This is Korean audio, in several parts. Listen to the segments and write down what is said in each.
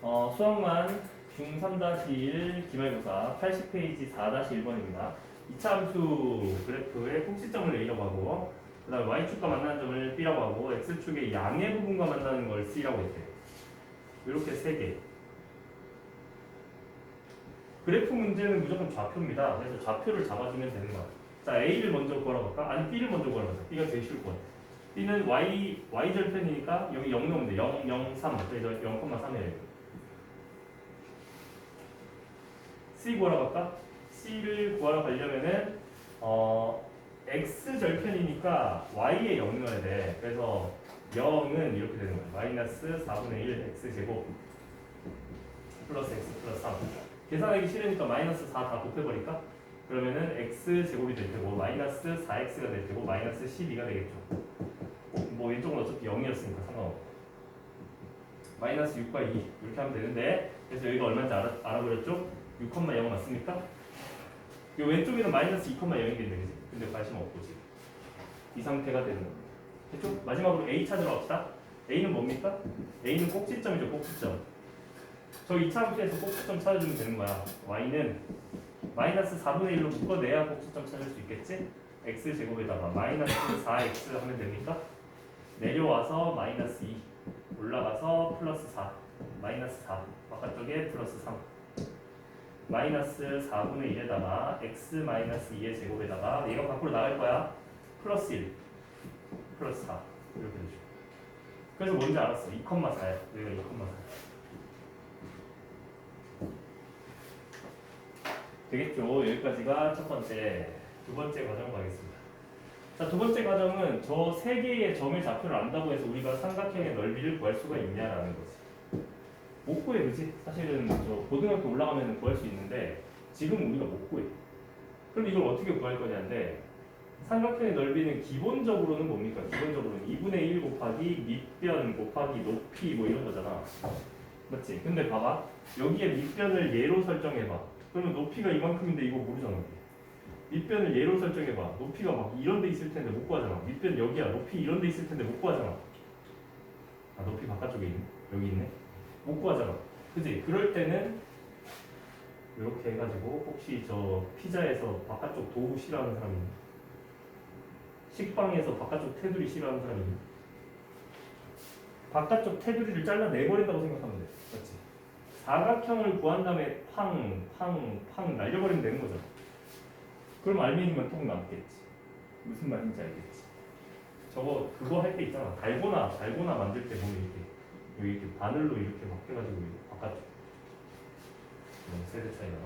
어, 수학만 중3-1 기말고사 80페이지 4-1번입니다. 이차 함수 그래프의 꼭지점을 A라고 하고 그 다음에 Y축과 만나는 점을 B라고 하고 X축의 양의 부분과 만나는 걸 C라고 했대요. 이렇게 세 개. 그래프 문제는 무조건 좌표입니다. 그래서 좌표를 잡아주면 되는 거야. 자, A를 먼저 구하러갈까? 아니, B를 먼저 구하러가자. B가 제일 쉬울 것 같아. B는 Y, Y 절편이니까 여기 0 넣으면 돼. 0, 0, 3. 그래서 0,3이에요. C 구하러 갈까? C를 구하러 가려면은 어 X 절편이니까 Y에 0 넣어야 돼. 그래서 0은 이렇게 되는 거야. 마이너스 4분의 1 X 제곱 플러스 X 플러스 3. 계산하기 싫으니까 마이너스 4 다 곱해버릴까? 그러면은 X 제곱이 될 테고 마이너스 4X가 될 테고 마이너스 12가 되겠죠. 뭐 이쪽은 어차피 0이었으니까 상관없고. 마이너스 6과 2 이렇게 하면 되는데 그래서 여기가 얼마인지 알아, 알아버렸죠? 6,0 맞습니까? 이 왼쪽에는 마이너스 2,0이겠네 그지? 근데 관심 없고 지금 이 상태가 되는 겁니다 됐죠? 마지막으로 A 찾으러 갑시다 A는 뭡니까? A는 꼭지점이죠 꼭지점 저 2차 함수에서 꼭지점 찾아주면 되는 거야 Y는 마이너스 4분의 1로 묶어내야 꼭지점 찾을 수 있겠지? X제곱에다가 마이너스 4X 하면 됩니까? 내려와서 마이너스 2 올라가서 플러스 4 마이너스 4 바깥쪽에 플러스 3 마이너스 4분의 1에다가 x 마이너스 2의 제곱에다가 얘가 밖으로 나갈 거야. 플러스 1 플러스 4 이렇게 되죠 그래서 뭔지 알았어. 2,4야 여기가 2,4 되겠죠? 여기까지가 첫 번째 두 번째 과정 가겠습니다. 자 두 번째 과정은 저 세 개의 점의 좌표를 안다고 해서 우리가 삼각형의 넓이를 구할 수가 있냐라는 거지 못 구해 그지? 사실은 저 고등학교 올라가면 구할 수 있는데 지금 우리가 못 구해 그럼 이걸 어떻게 구할 거냐인데 삼각형의 넓이는 기본적으로는 뭡니까? 기본적으로는 2분의 1 곱하기 밑변 곱하기 높이 뭐 이런 거잖아. 맞지? 근데 봐봐. 여기에 밑변을 예로 설정해봐. 그러면 높이가 이만큼인데 이거 모르잖아. 밑변을 예로 설정해봐. 높이가 막 이런 데 있을 텐데 못 구하잖아. 밑변 여기야. 높이 이런 데 있을 텐데 못 구하잖아. 아 높이 바깥쪽에 있네? 여기 있네 못 구하잖아. 그지? 그럴 때는 이렇게 해가지고 혹시 저 피자에서 바깥쪽 도우 싫어하는 사람이? 식빵에서 바깥쪽 테두리 싫어하는 사람이? 바깥쪽 테두리를 잘라내버린다고 생각하면 돼. 맞지? 사각형을 구한 다음에 팡, 팡, 팡 날려버리면 되는 거잖아. 그럼 알미늄만 통 남겠지. 무슨 말인지 알겠지? 저거 그거 할 때 있잖아. 달고나, 달고나 만들 때 보면 여기 이렇게 바늘로 이렇게 막 해가지고 바깥쪽 음, 세대 차이가.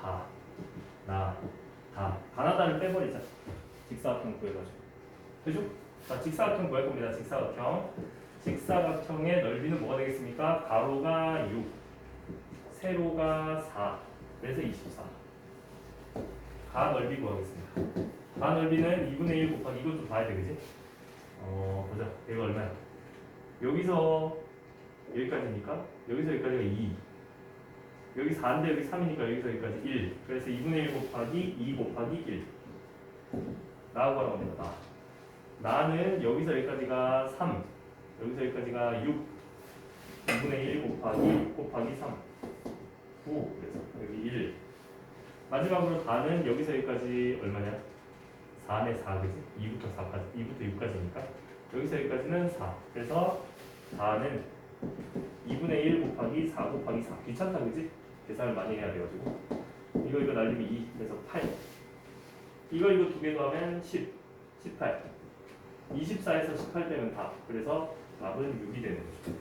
가, 나, 다 가나다를 빼버리자. 직사각형 구해가지고. 그죠? 자 직사각형 구할 겁니다. 직사각형. 직사각형의 넓이는 뭐가 되겠습니까? 가로가 6 세로가 4 그래서 24가 넓이 구하겠습니다. 가 넓이는 2분의 1 곱하기 이것 좀 봐야 돼 그지? 어 보자. 이거 얼마야? 여기서 여기까지니까? 여기서 여기까지가 2 여기 4인데 여기 3이니까 여기서 여기까지 1 그래서 2분의 1 곱하기 2 곱하기 1 나하고 합니다. 나. 나는 여기서 여기까지가 3 여기서 여기까지가 6 2분의 1 곱하기 6 곱하기 3 9 그래서 여기 1 마지막으로 다는 여기서 여기까지 얼마냐? 4네 4 그지? 2부터 4까지 2부터 6까지니까 여기서 여기까지는 4. 그래서 4는 2분의 1 곱하기 4 곱하기 4. 귀찮다, 그지? 계산을 많이 해야 돼가지고. 이거, 이거 날리면 2. 그래서 8. 이거, 이거 두 개 더하면 10. 18. 24에서 18 되면 답. 그래서 답은 6이 되는 거죠.